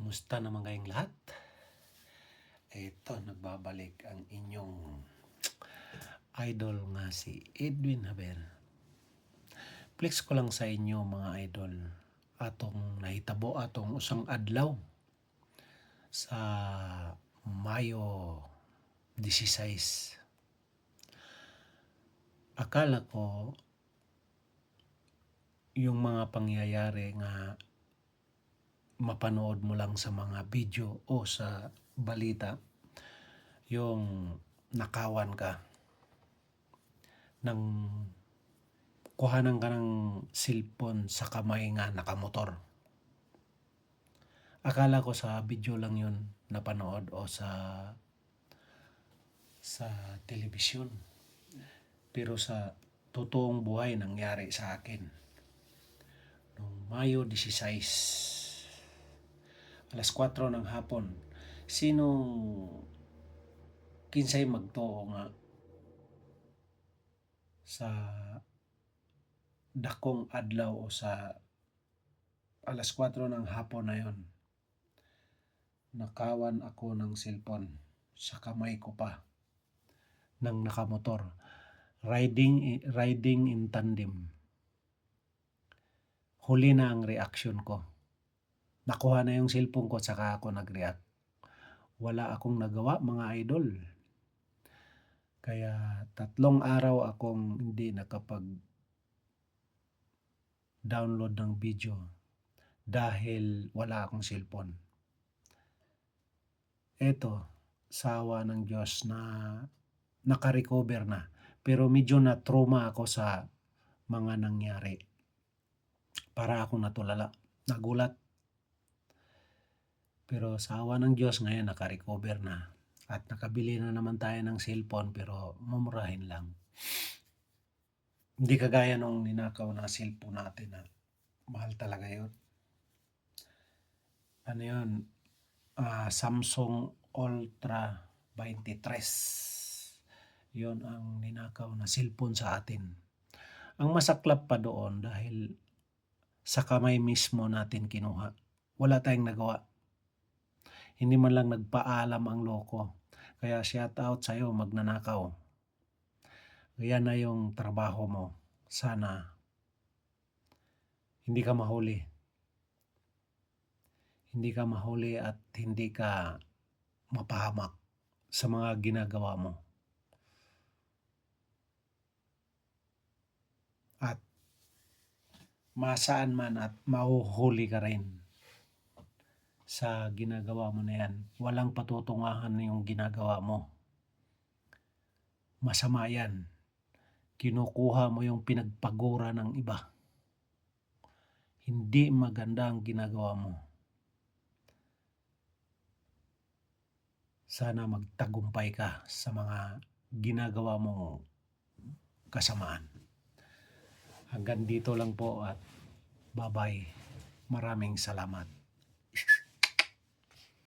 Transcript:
Kumusta naman kayong lahat? Ito, nagbabalik ang inyong idol nga si Edwin Haber. Flex ko lang sa inyo mga idol atong nahitabo atong usang adlaw sa Mayo 16. Akala ko yung mga pangyayari nga mapanood mo lang sa mga video o sa balita yung nakawan ka ng kuhanan ka ng cellphone sa kamay nga nakamotor. Akala ko sa video lang yun napanood o sa sa telebisyon. Pero sa totoong buhay nangyari sa akin. Noong Mayo 16, alas 4 ng hapon, sino kinsay magtuo nga sa dakong adlaw o sa alas 4 ng hapon na yon? Nakawan ako ng cellphone. Sa kamay ko pa. Ng nakamotor. Riding riding in tandem. Huli na ang reaction ko nakuha na yung cellphone ko at saka ako nag-react wala akong nagawa mga idol kaya tatlong araw akong hindi nakapag download ng video dahil wala akong cellphone. Eto, sawa ng Diyos na nakarecover na. Pero medyo na trauma ako sa mga nangyari. Para ako natulala. Nagulat. Pero sawa ng Diyos ngayon nakarecover na. At nakabili na naman tayo ng cellphone pero mumurahin lang. Hindi kagaya nung ninakaw na cellphone natin na mahal talaga yun. Ano yun? Ah, Samsung Ultra 23. Yun ang ninakaw na cellphone sa atin. Ang masaklap pa doon dahil sa kamay mismo natin kinuha. Wala tayong nagawa. Hindi man lang nagpaalam ang loko. Kaya shout out sa'yo magnanakaw. Yan na yung trabaho mo. Sana hindi ka mahuli. Hindi ka mahuli at hindi ka mapahamak sa mga ginagawa mo. At masaan man at mahuhuli ka rin sa ginagawa mo na yan. Walang patutungahan yung ginagawa mo. Masama yan. Kinukuha mo yung pinagpagura ng iba. Hindi maganda ang ginagawa mo. Sana magtagumpay ka sa mga ginagawa mong kasamaan. Hanggang dito lang po at bye-bye. Maraming salamat.